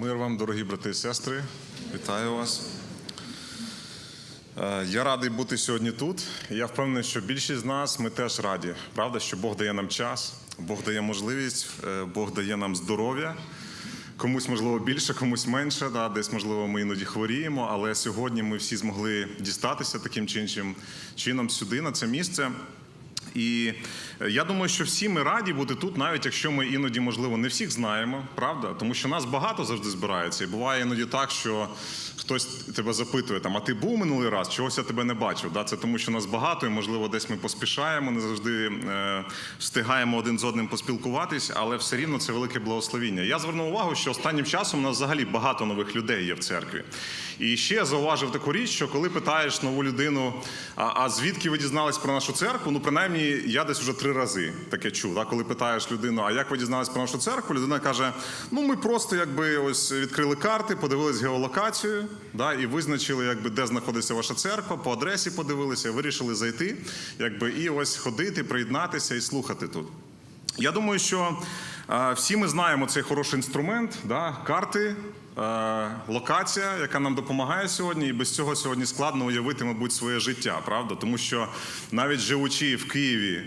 Мир вам, дорогі брати і сестри. Вітаю вас. Е, Я радий бути сьогодні тут. Я впевнений, що більшість з нас ми теж раді. Правда, що Бог дає нам час, Бог дає можливість, е, Бог дає нам здоров'я. Комусь можливо більше, комусь менше. Да, десь можливо ми іноді хворіємо, але сьогодні ми всі змогли дістатися таким чи іншим чином сюди, на це місце. І е, я думаю, що всі ми раді бути тут, навіть якщо ми іноді, можливо, не всіх знаємо, правда? Тому що нас багато завжди збирається. І буває іноді так, що хтось тебе запитує, там, а ти був минулий раз, чогось я тебе не бачив. Да? Це тому, що нас багато, і можливо, десь ми поспішаємо, не завжди е, встигаємо один з одним поспілкуватись, але все рівно це велике благословіння. Я звернув увагу, що останнім часом у нас взагалі багато нових людей є в церкві. І ще я зауважив таку річ, що коли питаєш нову людину, а, а звідки ви дізнались про нашу церкву? Ну, принаймні, я десь вже три рази таке чув. Так, Коли питаєш людину, а як ви дізналися про нашу церкву? Людина каже: ну ми просто якби ось відкрили карти, подивились геолокацію, да, і визначили, якби де знаходиться ваша церква, по адресі подивилися, вирішили зайти, якби і ось ходити, приєднатися і слухати тут. Я думаю, що всі ми знаємо цей хороший інструмент, да, карти, локація, яка нам допомагає сьогодні, і без цього сьогодні складно уявити, мабуть, своє життя, правда? Тому що навіть живучи в Києві.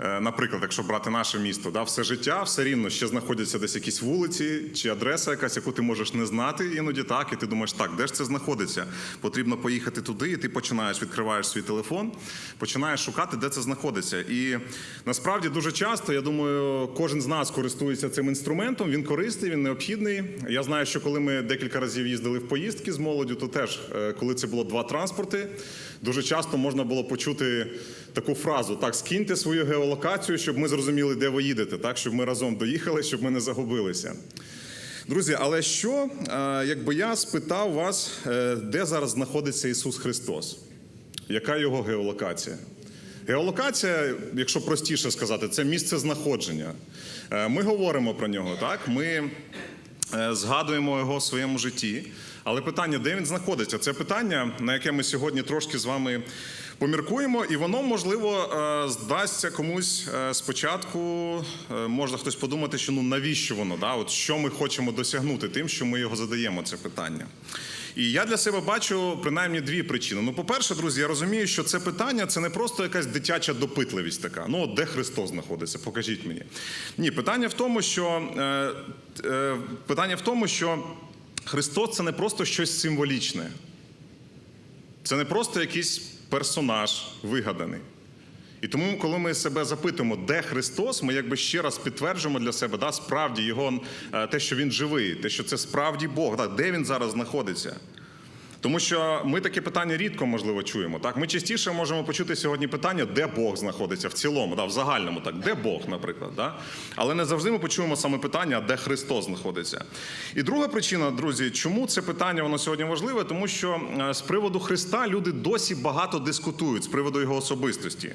Е, Наприклад, якщо брати наше місто, да, все життя, все рівно ще знаходяться десь якісь вулиці чи адреса якась, яку ти можеш не знати іноді так, і ти думаєш, так, де ж це знаходиться? Потрібно поїхати туди, і ти починаєш, відкриваєш свій телефон, починаєш шукати, де це знаходиться. І насправді дуже часто, я думаю, кожен з нас користується цим інструментом. Він корисний, він необхідний. Я знаю, що коли ми декілька разів їздили в поїздки з молоддю, то теж, е, коли це було два транспорти, дуже часто можна було почути таку фразу: так, скиньте свою геолокацію, щоб ми зрозуміли, де ви їдете, так, щоб ми разом доїхали, щоб ми не загубилися. Друзі, але що, е, якби я спитав вас, е, де зараз знаходиться Ісус Христос? Яка його геолокація? Геолокація, якщо простіше сказати, це місце знаходження. Е, Ми говоримо про нього, так? Ми згадуємо його в своєму житті. Але питання, де він знаходиться? Це питання, на яке ми сьогодні трошки з вами поміркуємо, і воно, можливо, е, здасться комусь е, спочатку. е, Можна хтось подумати, що ну навіщо воно? Да? От що ми хочемо досягнути тим, що ми його задаємо, це питання. І я для себе бачу принаймні дві причини. Ну, по-перше, друзі, я розумію, що це питання це не просто якась дитяча допитливість така. Ну, от де Христос знаходиться? Покажіть мені. Ні, питання в тому, що е, е, питання в тому, що Христос це не просто щось символічне. Це не просто якийсь персонаж вигаданий. І тому, коли ми себе запитуємо, де Христос, ми якби ще раз підтверджуємо для себе, да, справді його е, те, що він живий, те, що це справді Бог, да, де він зараз знаходиться. Тому що ми таке питання рідко, можливо, чуємо. Так? Ми частіше можемо почути сьогодні питання, де Бог знаходиться в цілому, да, в загальному, так, де Бог, наприклад. Да? Але не завжди ми почуємо саме питання, де Христос знаходиться. І друга причина, друзі, чому це питання воно сьогодні важливе, тому що е, з приводу Христа люди досі багато дискутують з приводу його особистості.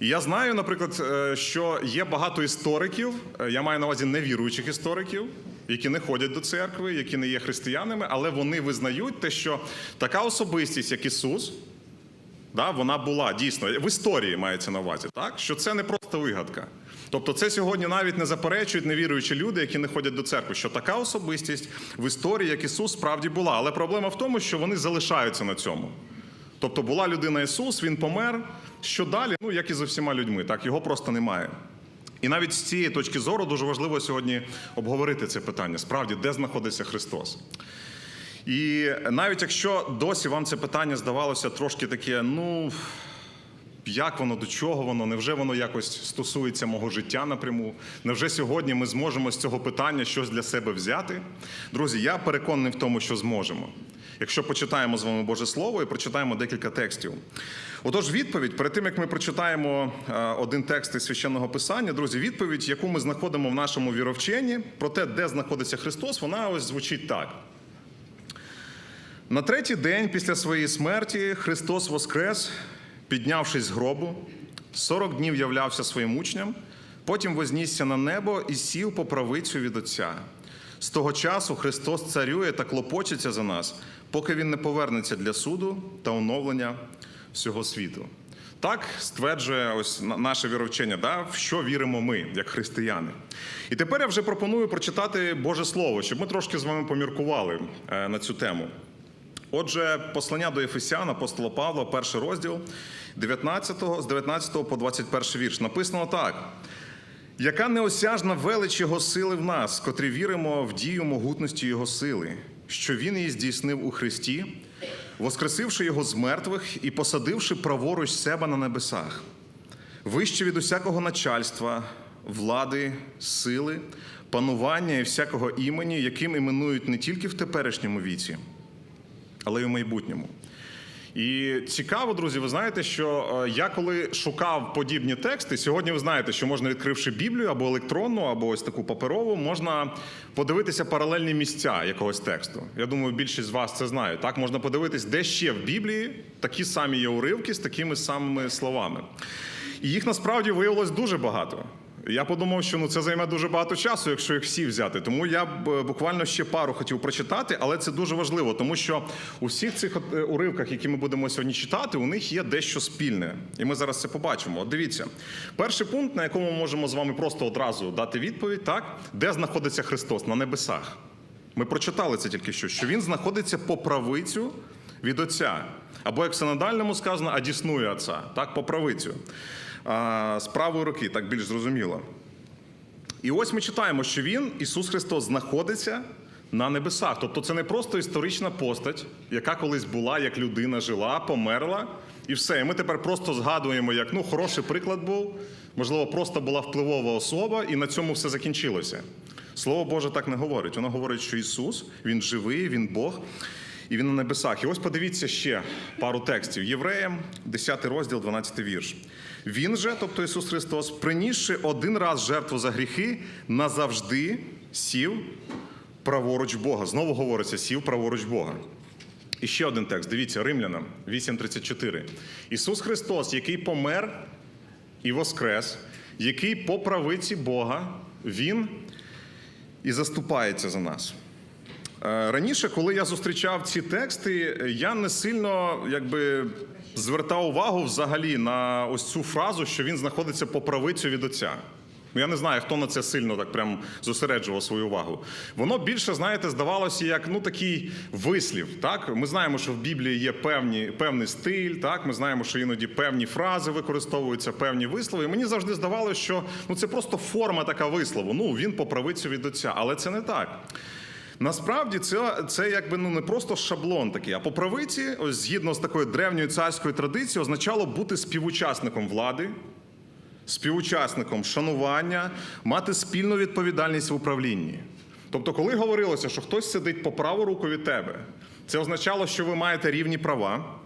І я знаю, наприклад, е, що є багато істориків, е, я маю на увазі невіруючих істориків, які не ходять до церкви, які не є християнами, але вони визнають те, що така особистість, як Ісус, да, вона була дійсно в історії мається на увазі, так що це не просто вигадка. Тобто, це сьогодні навіть не заперечують невіруючі люди, які не ходять до церкви, що така особистість в історії, як Ісус, справді була. Але проблема в тому, що вони залишаються на цьому. Тобто була людина Ісус, він помер. Що далі? Ну, як і за всіма людьми, так його просто немає. І навіть з цієї точки зору дуже важливо сьогодні обговорити це питання. Справді, де знаходиться Христос? І навіть якщо досі вам це питання здавалося трошки таке, ну як воно, до чого воно, невже воно якось стосується мого життя напряму? Невже сьогодні ми зможемо з цього питання щось для себе взяти? Друзі, я переконаний в тому, що зможемо. Якщо почитаємо з вами Боже Слово і прочитаємо декілька текстів. Отож, відповідь, перед тим як ми прочитаємо е, один текст із священного писання, друзі, відповідь, яку ми знаходимо в нашому віровченні, про те, де знаходиться Христос, вона ось звучить так. На третій день після своєї смерті Христос воскрес, піднявшись з гробу, 40 днів являвся своїм учням, потім вознісся на небо і сів по правицю від Отця. З того часу Христос царює та клопочеться за нас, поки Він не повернеться для суду та оновлення всього світу. Так стверджує ось наше віровчення, да, в що віримо ми, як християни. І тепер я вже пропоную прочитати Боже Слово, щоб ми трошки з вами поміркували е, на цю тему. Отже, послання до Ефесян, апостола Павла, перший розділ, 19, з 19 по 21 вірш. Написано так. Яка неосяжна велич Його сили в нас, котрі віримо в дію могутності Його сили, що Він її здійснив у Христі, воскресивши Його з мертвих і посадивши праворуч себе на небесах, вище від усякого начальства, влади, сили, панування і всякого імені, яким іменують не тільки в теперішньому віці, але й у майбутньому. І цікаво, друзі, ви знаєте, що е, я коли шукав подібні тексти, сьогодні ви знаєте, що можна, відкривши Біблію або електронну, або ось таку паперову, можна подивитися паралельні місця якогось тексту. Я думаю, більшість з вас це знає. Так можна подивитись, де ще в Біблії такі самі є уривки з такими самими словами. І їх насправді виявилось дуже багато. Я подумав, що ну це займе дуже багато часу, якщо їх всі взяти. Тому я б е, буквально ще пару хотів прочитати, але це дуже важливо, тому що у всіх цих е, уривках, які ми будемо сьогодні читати, у них є дещо спільне, і ми зараз це побачимо. От дивіться, перший пункт, на якому ми можемо з вами просто одразу дати відповідь, так де знаходиться Христос на небесах. Ми прочитали це тільки що, що він знаходиться по правицю від Отця. Або як в синодальному сказано, адіснує Отця, так, по правицю. З правої руки, так більш зрозуміло. І ось ми читаємо, що він, Ісус Христос, знаходиться на небесах. Тобто це не просто історична постать, яка колись була, як людина жила, померла, і все. І ми тепер просто згадуємо, як ну, хороший приклад був, можливо, просто була впливова особа, і на цьому все закінчилося. Слово Боже так не говорить. Воно говорить, що Ісус, Він живий, Він Бог. І він на небесах. І ось подивіться ще пару текстів. Євреям, 10 розділ, 12 вірш. Він же, тобто Ісус Христос, принісши один раз жертву за гріхи, назавжди сів праворуч Бога. Знову говориться, сів праворуч Бога. І ще один текст. Дивіться, Римлянам 8.34. Ісус Христос, який помер і воскрес, який по правиці Бога, Він і заступається за нас. Е, Раніше, коли я зустрічав ці тексти, я не сильно якби звертав увагу взагалі на ось цю фразу, що він знаходиться по правицю від отця. Ну, Я не знаю, хто на це сильно так прям зосереджував свою увагу. Воно більше, знаєте, здавалося як ну такий вислів. Так, ми знаємо, що в Біблії є певні, певний стиль. Так, ми знаємо, що іноді певні фрази використовуються, певні вислови. І мені завжди здавалося, що ну це просто форма така вислову. Ну він по правицю від отця, але це не так. Насправді це, це якби ну не просто шаблон такий, а по правиці, ось згідно з такою древньою царською традицією, означало бути співучасником влади, співучасником шанування, мати спільну відповідальність в управлінні. Тобто, коли говорилося, що хтось сидить по праву руку від тебе, це означало, що ви маєте рівні права.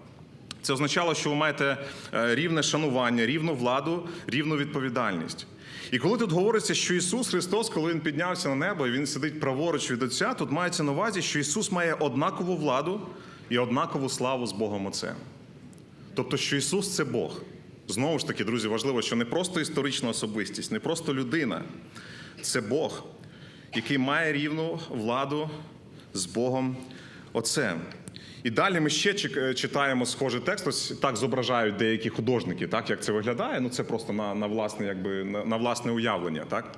Це означало, що ви маєте е, рівне шанування, рівну владу, рівну відповідальність. І коли тут говориться, що Ісус Христос, коли Він піднявся на небо і Він сидить праворуч від Отця, тут мається на увазі, що Ісус має однакову владу і однакову славу з Богом Отцем. Тобто, що Ісус це Бог. Знову ж таки, друзі, важливо, що не просто історична особистість, не просто людина, це Бог, який має рівну владу з Богом Отцем. І далі ми ще читаємо схожий текст. Ось так зображають деякі художники, так як це виглядає. Ну це просто на, на власне, якби на, на власне уявлення, так.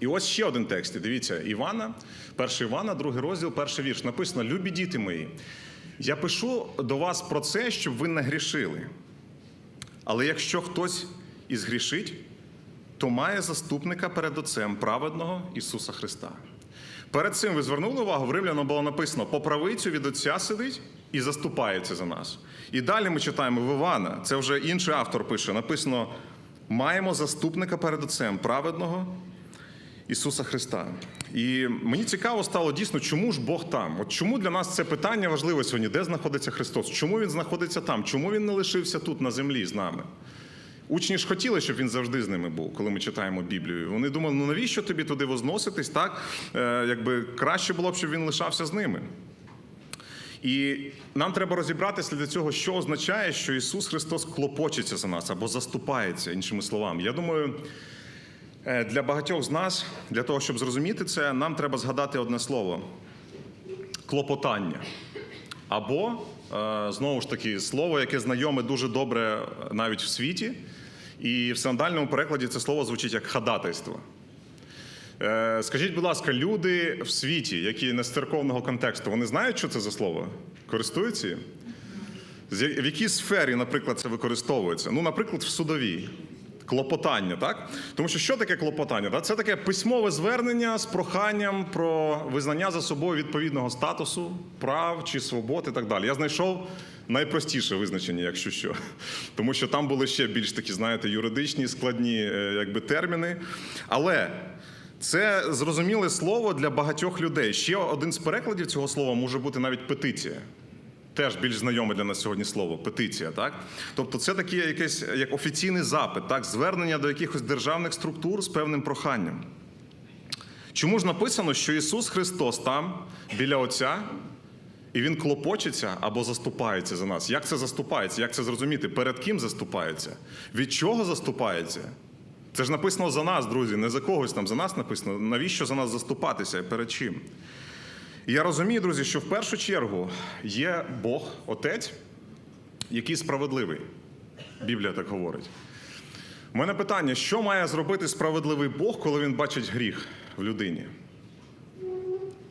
І ось ще один текст. Дивіться, Івана, 1 Івана, другий розділ, перший вірш. Написано: Любі діти мої, я пишу до вас про це, щоб ви не грішили. Але якщо хтось і згрішить, то має заступника перед Отцем праведного Ісуса Христа. Перед цим ви звернули увагу, в Римлянам було написано: по правицю від Отця сидить і заступається за нас. І далі ми читаємо в Івана, це вже інший автор пише: написано: маємо заступника перед Отцем праведного Ісуса Христа. І мені цікаво стало дійсно, чому ж Бог там? От чому для нас це питання важливе сьогодні? Де знаходиться Христос? Чому Він знаходиться там? Чому Він не лишився тут на землі з нами? Учні ж хотіли, щоб він завжди з ними був, коли ми читаємо Біблію. Вони думали, ну навіщо тобі туди возноситись? Так е, якби краще було б, щоб він лишався з ними. І нам треба розібратися для цього, що означає, що Ісус Христос клопочеться за нас або заступається, іншими словами. Я думаю, е, для багатьох з нас, для того, щоб зрозуміти це, нам треба згадати одне слово клопотання. Або е, знову ж таки слово, яке знайоме дуже добре навіть в світі, і в синодальному перекладі це слово звучить як ходатайство. Е, Скажіть, будь ласка, люди в світі, які не з церковного контексту, вони знають, що це за слово? Користуються? В якій сфері, наприклад, це використовується? Ну, наприклад, в судовій. Клопотання, так? Тому що що таке клопотання? Так? Це таке письмове звернення з проханням про визнання за собою відповідного статусу, прав чи свобод і так далі. Я знайшов найпростіше визначення, якщо що. Тому що там були ще більш такі, знаєте, юридичні, складні е, якби, терміни. Але це зрозуміле слово для багатьох людей. Ще один з перекладів цього слова може бути навіть петиція. Теж більш знайоме для нас сьогодні слово петиція, так? Тобто це таке якесь як офіційний запит, так, звернення до якихось державних структур з певним проханням. Чому ж написано, що Ісус Христос там, біля Отця, і Він клопочеться або заступається за нас? Як це заступається? Як це зрозуміти? Перед ким заступається? Від чого заступається? Це ж написано за нас, друзі, не за когось там, за нас написано. Навіщо за нас заступатися? Перед чим? Я розумію, друзі, що в першу чергу є Бог, Отець, який справедливий. Біблія так говорить. У мене питання: що має зробити справедливий Бог, коли він бачить гріх в людині?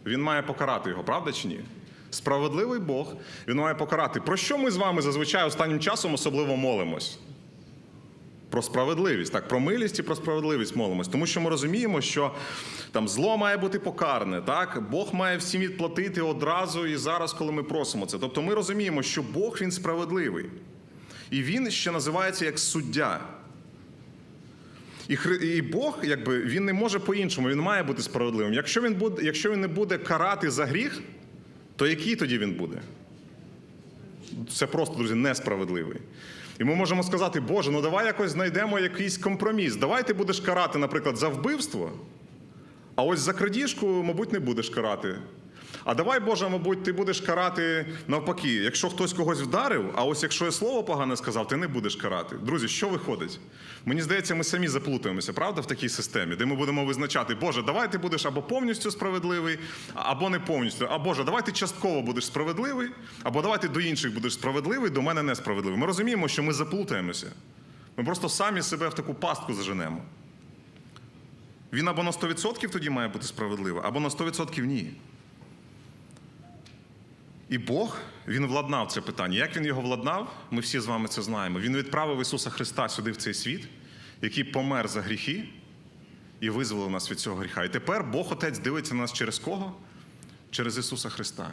Він має покарати його, правда чи ні? Справедливий Бог, він має покарати. Про що ми з вами зазвичай останнім часом особливо молимось? Про справедливість, так, про милість і про справедливість молимось. Тому що ми розуміємо, що там зло має бути покарне, так? Бог має всім відплатити одразу і зараз, коли ми просимо це. Тобто ми розуміємо, що Бог він справедливий. І він ще називається як суддя. І, і Бог, якби, він не може по-іншому, він має бути справедливим. Якщо він, буде, якщо він не буде карати за гріх, то який тоді він буде? Це просто, друзі, несправедливий. І ми можемо сказати, Боже, ну давай якось знайдемо якийсь компроміс. Давай ти будеш карати, наприклад, за вбивство, а ось за крадіжку, мабуть, не будеш карати. А давай, Боже, мабуть, ти будеш карати навпаки. Якщо хтось когось вдарив, а ось якщо я слово погане сказав, ти не будеш карати. Друзі, що виходить? Мені здається, ми самі заплутаємося, правда, в такій системі, де ми будемо визначати, Боже, давай ти будеш або повністю справедливий, або не повністю. А Боже, давай ти частково будеш справедливий, або давай ти до інших будеш справедливий, до мене несправедливий. Ми розуміємо, що ми заплутаємося. Ми просто самі себе в таку пастку заженемо. Він або на 100% тоді має бути справедливий, або на 100% ні. І Бог він владнав це питання. Як він його владнав, ми всі з вами це знаємо. Він відправив Ісуса Христа сюди в цей світ, який помер за гріхи і визволив нас від цього гріха. І тепер Бог Отець дивиться на нас через кого? Через Ісуса Христа.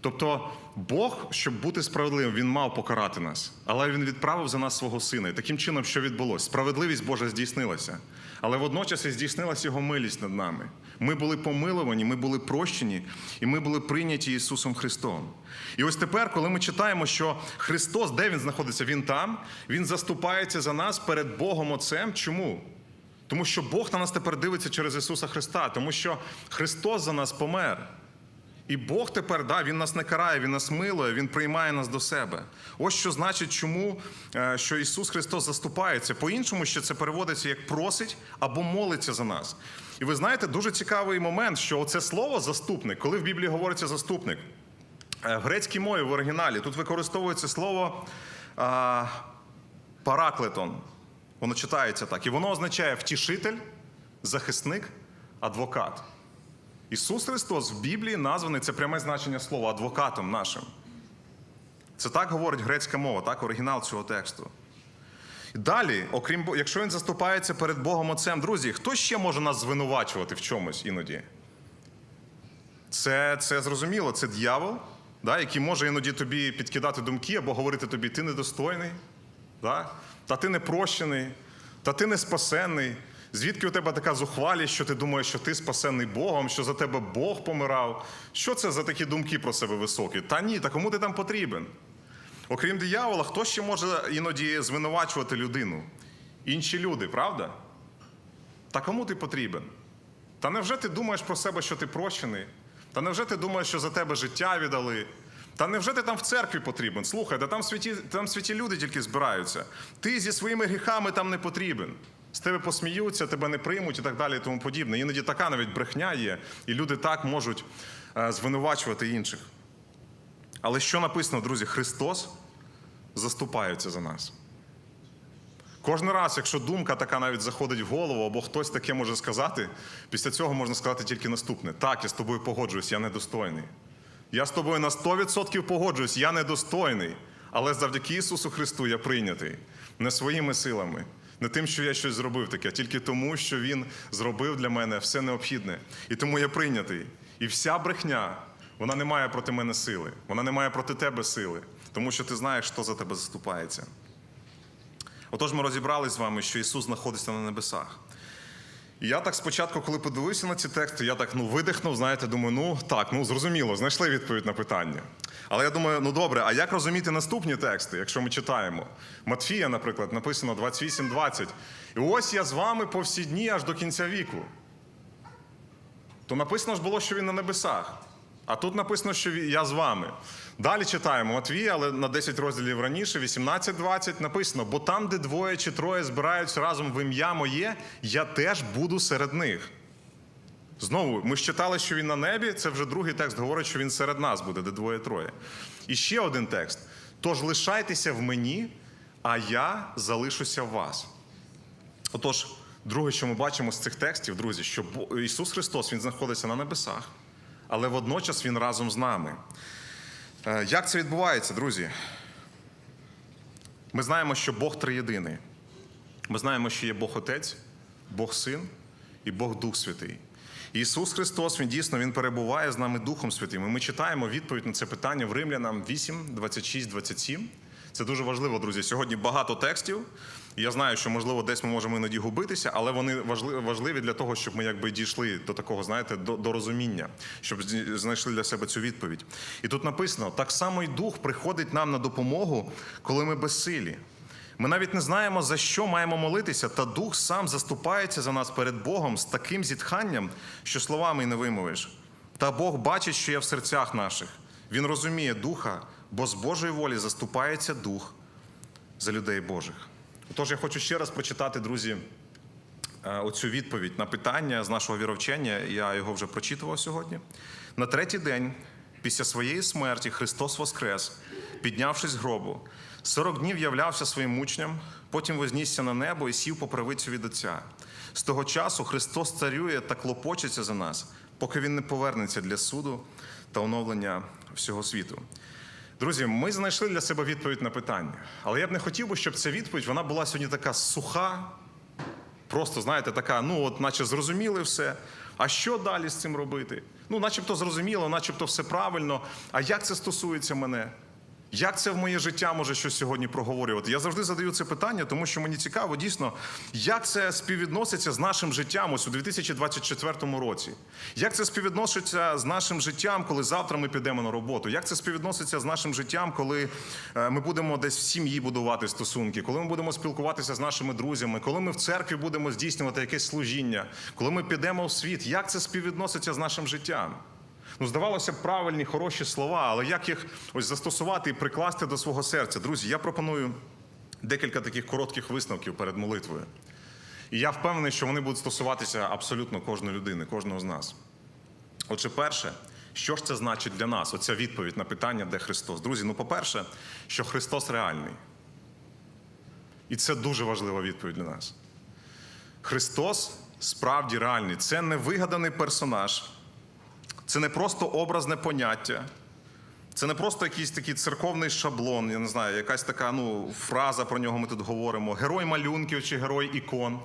Тобто Бог, щоб бути справедливим, Він мав покарати нас, але Він відправив за нас свого сина. І таким чином, що відбулося? Справедливість Божа здійснилася, але водночас і здійснилася Його милість над нами. Ми були помиловані, ми були прощені, і ми були прийняті Ісусом Христом. І ось тепер, коли ми читаємо, що Христос, де Він знаходиться? Він там, Він заступається за нас перед Богом Отцем. Чому? Тому що Бог на нас тепер дивиться через Ісуса Христа, тому що Христос за нас помер. І Бог тепер, да, Він нас не карає, Він нас милує, Він приймає нас до себе. Ось що значить, чому е, що Ісус Христос заступається. По-іншому ще це переводиться як просить або молиться за нас. І ви знаєте, дуже цікавий момент, що оце слово заступник, коли в Біблії говориться заступник, е, в грецькій мові в оригіналі тут використовується слово а, параклетон. Воно читається так. І воно означає втішитель, захисник, адвокат. Ісус Христос в Біблії названий це пряме значення слова адвокатом нашим. Це так говорить грецька мова, так, оригінал цього тексту. Далі, окрім якщо він заступається перед Богом Отцем, друзі, хто ще може нас звинувачувати в чомусь іноді? Це, це зрозуміло, це дьявол, да, який може іноді тобі підкидати думки або говорити тобі, ти недостойний, да? та ти не прощений, та ти не спасенний. Звідки у тебе така зухвалість, що ти думаєш, що ти спасенний Богом, що за тебе Бог помирав? Що це за такі думки про себе високі? Та ні, та кому ти там потрібен? Окрім диявола, хто ще може іноді звинувачувати людину? Інші люди, правда? Та кому ти потрібен? Та невже ти думаєш про себе, що ти прощений? Та невже ти думаєш, що за тебе життя віддали? Та невже ти там в церкві потрібен? Слухай, та там святі, там святі люди тільки збираються. Ти зі своїми гріхами там не потрібен. З тебе посміються, тебе не приймуть і так далі, і тому подібне. Іноді така навіть брехня є, і люди так можуть е, звинувачувати інших. Але що написано, друзі? Христос заступається за нас. Кожен раз, якщо думка така навіть заходить в голову, або хтось таке може сказати, після цього можна сказати тільки наступне: так, я з тобою погоджуюсь, я недостойний. Я з тобою на 100% погоджуюсь, я недостойний. Але завдяки Ісусу Христу я прийнятий не своїми силами, не тим, що я щось зробив таке, а тільки тому, що Він зробив для мене все необхідне. І тому я прийнятий. І вся брехня, вона не має проти мене сили, вона не має проти тебе сили, тому що ти знаєш, хто за тебе заступається. Отож, ми розібрались з вами, що Ісус знаходиться на небесах. І я так спочатку, коли подивився на ці тексти, я так ну видихнув, знаєте, думаю, ну так, ну зрозуміло, знайшли відповідь на питання. Але я думаю, ну добре, а як розуміти наступні тексти, якщо ми читаємо? Матфія, наприклад, написано 28-20. І ось я з вами по всі дні аж до кінця віку. То написано ж було, що він на небесах. А тут написано, що я з вами. Далі читаємо Матвія, але на 10 розділів раніше, 18-20 написано: бо там, де двоє чи троє збираються разом в ім'я моє, я теж буду серед них. Знову, ми ж читали, що він на небі. Це вже другий текст говорить, що він серед нас буде, де двоє-троє. І ще один текст: тож лишайтеся в мені, а я залишуся в вас. Отож, друге, що ми бачимо з цих текстів, друзі, що Ісус Христос Він знаходиться на небесах, але водночас Він разом з нами. Е, Як це відбувається, друзі? Ми знаємо, що Бог триєдиний. Ми знаємо, що є Бог Отець, Бог Син і Бог Дух Святий. Ісус Христос, Він дійсно Він перебуває з нами Духом Святим. І ми читаємо відповідь на це питання в Римлянам 8, 26, 27. Це дуже важливо, друзі. Сьогодні багато текстів. Я знаю, що можливо десь ми можемо іноді губитися, але вони важли- важливі для того, щоб ми якби дійшли до такого, знаєте, до, до розуміння, щоб знайшли для себе цю відповідь. І тут написано: так само й дух приходить нам на допомогу, коли ми безсилі. Ми навіть не знаємо, за що маємо молитися, та Дух сам заступається за нас перед Богом з таким зітханням, що словами й не вимовиш. Та Бог бачить, що є в серцях наших. Він розуміє Духа, бо з Божої волі заступається Дух за людей Божих. Отож, я хочу ще раз прочитати, друзі, е, оцю відповідь на питання з нашого віровчення. Я його вже прочитував сьогодні. На третій день, після своєї смерті, Христос воскрес, піднявшись з гробу, 40 днів являвся своїм учням, потім вознісся на небо і сів по правицю від Отця. З того часу Христос царює та клопочеться за нас, поки Він не повернеться для суду та оновлення всього світу. Друзі, ми знайшли для себе відповідь на питання. Але я б не хотів би, щоб ця відповідь вона була сьогодні така суха, просто, знаєте, така, ну, от, наче зрозуміли все. А що далі з цим робити? Ну, начебто зрозуміло, начебто все правильно. А як це стосується мене? Як це в моє життя може щось сьогодні проговорювати? Я завжди задаю це питання, тому що мені цікаво дійсно, як це співвідноситься з нашим життям ось у 2024 році. Як це співвідноситься з нашим життям, коли завтра ми підемо на роботу? Як це співвідноситься з нашим життям, коли е, ми будемо десь в сім'ї будувати стосунки, коли ми будемо спілкуватися з нашими друзями, коли ми в церкві будемо здійснювати якесь служіння, коли ми підемо в світ? Як це співвідноситься з нашим життям? Ну, здавалося б, правильні, хороші слова, але як їх ось застосувати і прикласти до свого серця? Друзі, я пропоную декілька таких коротких висновків перед молитвою. І я впевнений, що вони будуть стосуватися абсолютно кожної людини, кожного з нас. Отже, перше, що ж це значить для нас? Оця відповідь на питання, де Христос. Друзі, ну, по-перше, що Христос реальний. І це дуже важлива відповідь для нас. Христос справді реальний. Це не вигаданий персонаж. Це не просто образне поняття, це не просто якийсь такий церковний шаблон, я не знаю, якась така ну, фраза про нього ми тут говоримо. Герой малюнків чи герой ікон.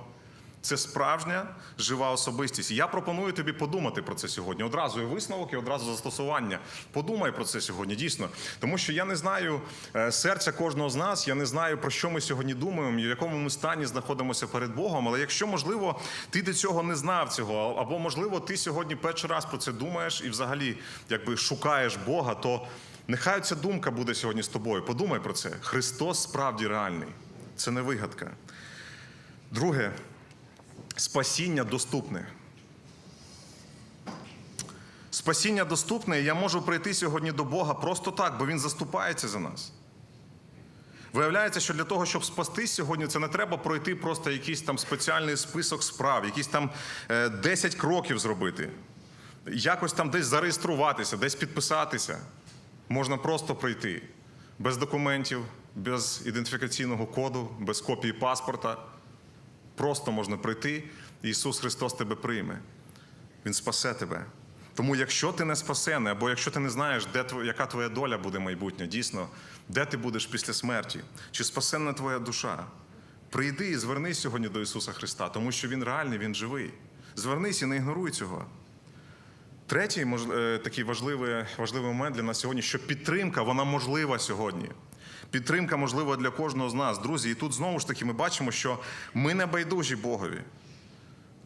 Це справжня жива особистість. Я пропоную тобі подумати про це сьогодні. Одразу і висновок, і одразу застосування. Подумай про це сьогодні, дійсно. Тому що я не знаю е, серця кожного з нас, я не знаю, про що ми сьогодні думаємо, в якому ми стані знаходимося перед Богом. Але якщо, можливо, ти до цього не знав цього, або, можливо, ти сьогодні перший раз про це думаєш і взагалі якби шукаєш Бога, то нехай ця думка буде сьогодні з тобою. Подумай про це. Христос справді реальний. Це не вигадка. Друге, спасіння доступне. Спасіння доступне, і я можу прийти сьогодні до Бога просто так, бо Він заступається за нас. Виявляється, що для того, щоб спастись сьогодні, це не треба пройти просто якийсь там спеціальний список справ, якісь там е, 10 кроків зробити, якось там десь зареєструватися, десь підписатися. можна просто прийти без документів, без ідентифікаційного коду, без копії паспорта. Просто можна прийти, і Ісус Христос тебе прийме. Він спасе тебе. Тому, якщо ти не спасений, або якщо ти не знаєш, де тво- яка твоя доля буде майбутня, дійсно, де ти будеш після смерті, чи спасенна твоя душа, прийди і звернись сьогодні до Ісуса Христа, тому що Він реальний, Він живий. Звернись і не ігноруй цього. Третій е, такий важливий, важливий момент для нас сьогодні, що підтримка вона можлива сьогодні. Підтримка можлива для кожного з нас, друзі. І тут знову ж таки ми бачимо, що ми не байдужі Богові.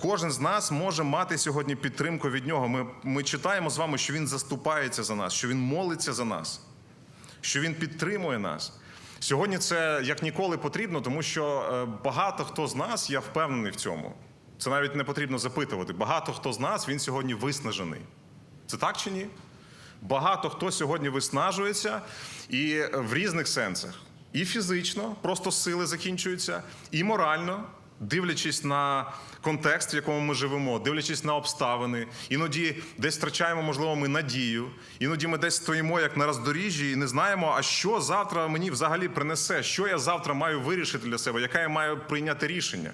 Кожен з нас може мати сьогодні підтримку від нього. Ми, ми читаємо з вами, що він заступається за нас, що він молиться за нас, що він підтримує нас. Сьогодні це як ніколи потрібно, тому що е, багато хто з нас, я впевнений в цьому. Це навіть не потрібно запитувати. Багато хто з нас він сьогодні виснажений. Це так чи ні? Багато хто сьогодні виснажується і в різних сенсах. І фізично, просто сили закінчуються, і морально, дивлячись на контекст, в якому ми живемо, дивлячись на обставини. Іноді десь втрачаємо, можливо, ми надію. Іноді ми десь стоїмо як на роздоріжжі і не знаємо, а що завтра мені взагалі принесе, що я завтра маю вирішити для себе, яке я маю прийняти рішення.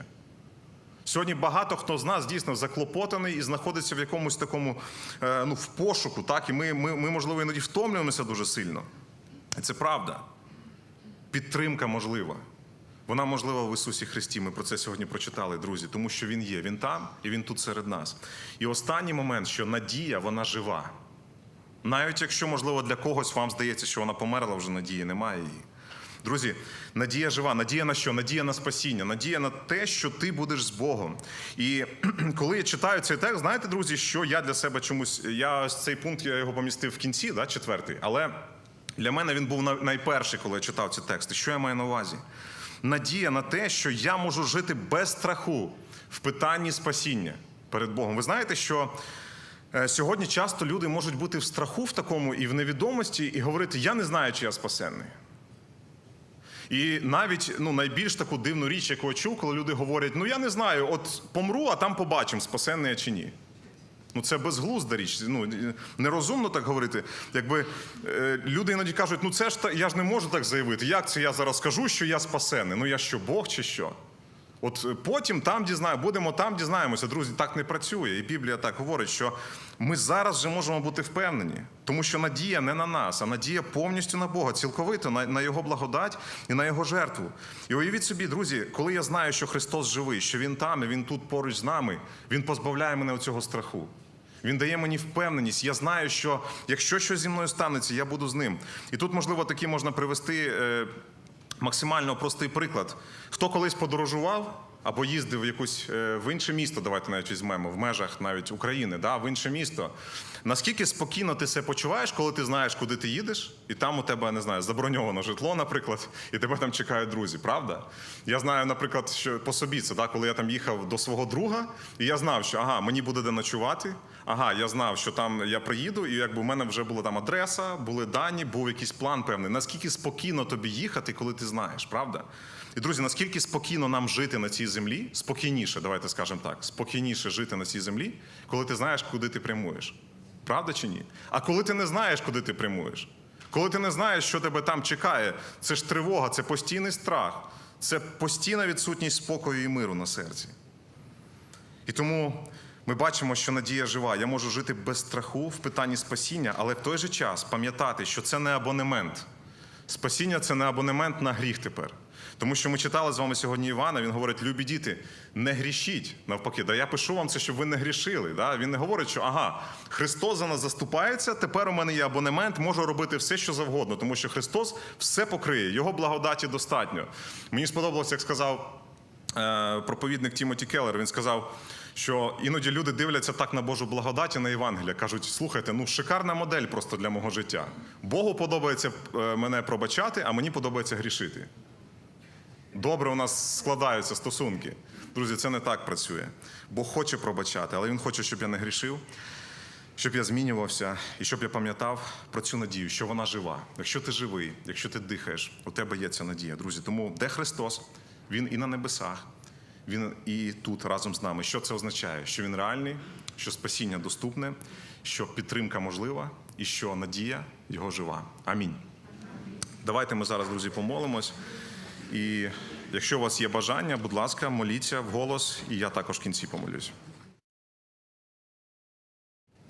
Сьогодні багато хто з нас дійсно заклопотаний і знаходиться в якомусь такому е, ну, в пошуку, так і ми, ми, ми, можливо, іноді втомлюємося дуже сильно. І це правда. Підтримка можлива. Вона можлива в Ісусі Христі. Ми про це сьогодні прочитали, друзі, тому що Він є. Він там і Він тут серед нас. І останній момент, що надія, вона жива. Навіть якщо, можливо, для когось вам здається, що вона померла, вже надії немає її. Друзі, надія жива. Надія на що? Надія на спасіння, надія на те, що ти будеш з Богом. І коли я читаю цей текст, знаєте, друзі, що я для себе чомусь. Я ось цей пункт я його помістив в кінці, да, четвертий. Але для мене він був найперший, коли я читав ці тексти. Що я маю на увазі? Надія на те, що я можу жити без страху в питанні спасіння перед Богом. Ви знаєте, що. Е, Сьогодні часто люди можуть бути в страху в такому і в невідомості, і говорити: Я не знаю, чи я спасенний. І навіть ну, найбільш таку дивну річ, яку я чув, коли люди говорять: ну я не знаю, от помру, а там побачимо, спасенне я чи ні. Ну це безглузда річ. Ну нерозумно так говорити. Якби е, люди іноді кажуть, ну це ж та я ж не можу так заявити. Як це я зараз скажу, що я спасений? Ну я що, Бог чи що? От е, потім там дізнаю, будемо там дізнаємося. Друзі, так не працює. І Біблія так говорить, що ми зараз вже можемо бути впевнені, тому що надія не на нас, а надія повністю на Бога, цілковито на, на Його благодать і на Його жертву. І уявіть собі, друзі, коли я знаю, що Христос живий, що Він там, і Він тут поруч з нами, Він позбавляє мене цього страху. Він дає мені впевненість. Я знаю, що якщо щось зі мною станеться, я буду з ним. І тут, можливо, такі можна привести е, максимально простий приклад. Хто колись подорожував або їздив в якусь е, в інше місто, давайте навіть візьмемо, в межах навіть України, да, в інше місто. Наскільки спокійно ти себе почуваєш, коли ти знаєш, куди ти їдеш, і там у тебе не знаю, заброньовано житло, наприклад, і тебе там чекають друзі, правда? Я знаю, наприклад, що по собі це, да, коли я там їхав до свого друга, і я знав, що ага, мені буде де ночувати. Ага, я знав, що там я приїду, і якби у мене вже була там адреса, були дані, був якийсь план певний. Наскільки спокійно тобі їхати, коли ти знаєш, правда? І друзі, наскільки спокійно нам жити на цій землі, спокійніше, давайте скажемо так, спокійніше жити на цій землі, коли ти знаєш, куди ти прямуєш. Правда чи ні? А коли ти не знаєш, куди ти прямуєш, коли ти не знаєш, що тебе там чекає, це ж тривога, це постійний страх, це постійна відсутність спокою і миру на серці. І тому ми бачимо, що надія жива. Я можу жити без страху в питанні спасіння, але в той же час пам'ятати, що це не абонемент. Спасіння це не абонемент на гріх тепер. Тому що ми читали з вами сьогодні Івана, він говорить: любі діти, не грішіть навпаки. Да я пишу вам це, щоб ви не грішили. Да? Він не говорить, що ага, Христос за нас заступається, тепер у мене є абонемент, можу робити все, що завгодно, тому що Христос все покриє, його благодаті достатньо. Мені сподобалось, як сказав е, проповідник Тімоті Келлер, він сказав, що іноді люди дивляться так на Божу благодаті на Євангелія. Кажуть, слухайте, ну шикарна модель просто для мого життя. Богу подобається е, мене пробачати, а мені подобається грішити. Добре, у нас складаються стосунки. Друзі, це не так працює. Бог хоче пробачати, але Він хоче, щоб я не грішив, щоб я змінювався і щоб я пам'ятав про цю надію, що вона жива. Якщо ти живий, якщо ти дихаєш, у тебе є ця надія, друзі. Тому де Христос? Він і на небесах, Він і тут разом з нами. Що це означає? Що він реальний, що спасіння доступне, що підтримка можлива і що надія його жива. Амінь. Давайте ми зараз, друзі, помолимось. І якщо у вас є бажання, будь ласка, моліться вголос, і я також в кінці помолюсь.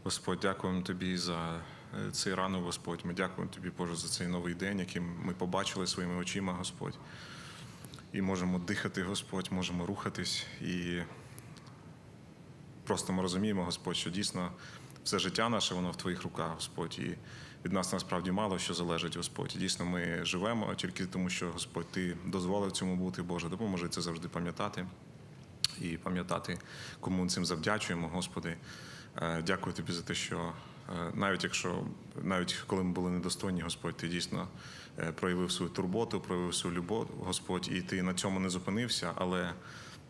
Господь, дякуємо тобі за е, цей ранок, Господь. Ми дякуємо тобі, Боже, за цей новий день, який ми побачили своїми очима, Господь. І можемо дихати, Господь, можемо рухатись. І просто ми розуміємо, Господь, що дійсно все життя наше, воно в твоїх руках, Господь. І від нас насправді мало що залежить, Господь. І дійсно, ми живемо тільки тому, що Господь, Ти дозволив цьому бути, Боже, допоможи це завжди пам'ятати і пам'ятати, кому цим завдячуємо, Господи. Е, Дякую тобі за те, що навіть якщо навіть коли ми були недостойні, Господь, ти дійсно е, проявив свою турботу, проявив свою любов, Господь, і ти на цьому не зупинився, але.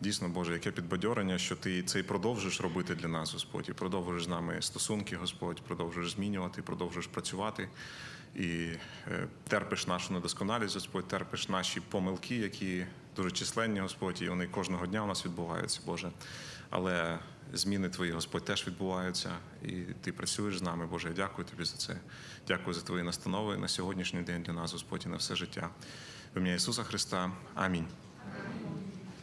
Дійсно, Боже, яке підбадьорення, що ти це і продовжуєш робити для нас, Господь, і продовжуєш з нами стосунки, Господь, продовжуєш змінювати, продовжуєш працювати і е, терпиш нашу недосконалість, Господь, терпиш наші помилки, які дуже численні, Господь, і вони кожного дня у нас відбуваються, Боже. Але зміни Твої, Господь, теж відбуваються, і Ти працюєш з нами, Боже. Я дякую тобі за це. Дякую за Твої настанови на сьогоднішній день для нас, Господь, і на все життя. В ім'я Ісуса Христа. Амінь.